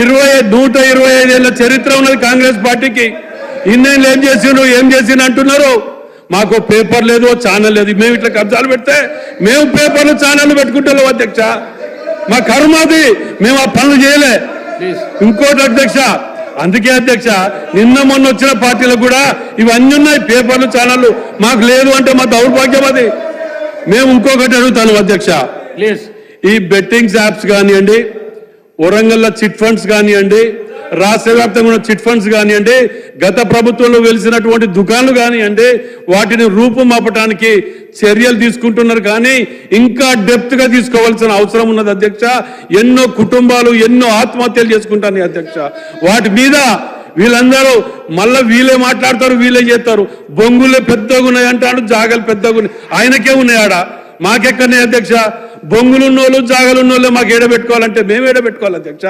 ఇరవై నూట ఇరవై ఐదేళ్ళ చరిత్ర ఉన్నది కాంగ్రెస్ పార్టీకి. ఇన్నేళ్ళు ఏం చేసిండ్రు ఏం చేసిండు అంటున్నారు. మాకు పేపర్ లేదు ఛానల్ లేదు. మేము ఇట్లా కబ్జాలు పెడితే మేము పేపర్లు ఛానల్ పెట్టుకుంటాం అధ్యక్ష? మా కర్మ అది మేము ఆ పనులు చేయలే. ఇంకోటి అధ్యక్ష అందుకే అధ్యక్ష నిన్న మొన్న వచ్చిన పార్టీలకు కూడా ఇవన్నీ ఉన్నాయి పేపర్లు ఛానళ్ళు. మాకు లేదు అంటే మా దౌర్భాగ్యం అది. మేము ఇంకొకటి అడుగుతాను అధ్యక్ష. ప్లీజ్ ఈ బెట్టింగ్స్ యాప్స్ కానివ్వండి వరంగల్లో చిట్ ఫండ్స్ కానివ్వండి రాష్ట్ర వ్యాప్తంగా ఉన్న చిట్ ఫండ్స్ కానివ్వండి గత ప్రభుత్వంలో వెలిసినటువంటి దుకాణాలు కానివ్వండి వాటిని రూపుమాపటానికి చర్యలు తీసుకుంటున్నారు. కానీ ఇంకా డెప్త్గా తీసుకోవాల్సిన అవసరం ఉన్నది అధ్యక్ష. ఎన్నో కుటుంబాలు ఎన్నో ఆత్మహత్యలు చేసుకుంటాను అధ్యక్ష. వాటి మీద వీళ్ళందరూ మళ్ళీ వీళ్ళే మాట్లాడతారు వీళ్ళే చేస్తారు. బొంగులే పెద్దగా ఉన్నాయి అంటాడు జాగలు పెద్దగా ఉన్నాయి. ఆయనకే ఉన్నాయి ఆడ. మాకెక్కడనే అధ్యక్ష? బొంగులున్నోళ్ళు జాగలున్నోళ్ళు మాకు ఏడబెట్టుకోవాలంటే మేము ఏడబెట్టుకోవాలి అధ్యక్ష.